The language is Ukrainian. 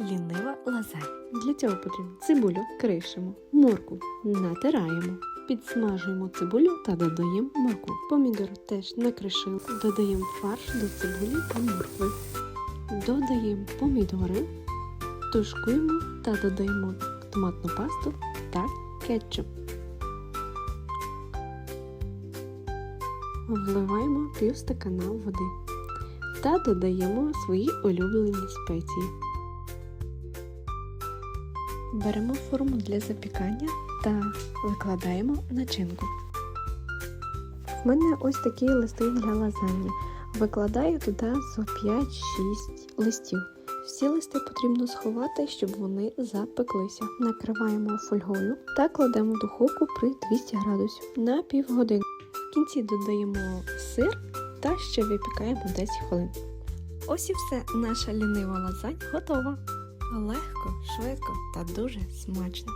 лінива лазань. Для цього потрібно цибулю кришимо, морку натираємо, підсмажуємо цибулю та додаємо морку. Помідор теж накришили, додаємо фарш до цибулі та моркви. Додаємо помідори, тушкуємо та додаємо томатну пасту та кетчуп. Вливаємо пів стакана води та додаємо свої улюблені спеції. Беремо форму для запікання та викладаємо начинку. В мене ось такі листи для лазаньї. Викладаю туди за 5-6 листів. Всі листи потрібно сховати, щоб вони запеклися. Накриваємо фольгою та кладемо в духовку при 200 градусів на півгодини. В кінці додаємо сир та ще випікаємо 10 хвилин. Ось і все, наша лінива лазань готова. Легко, швидко та дуже смачно.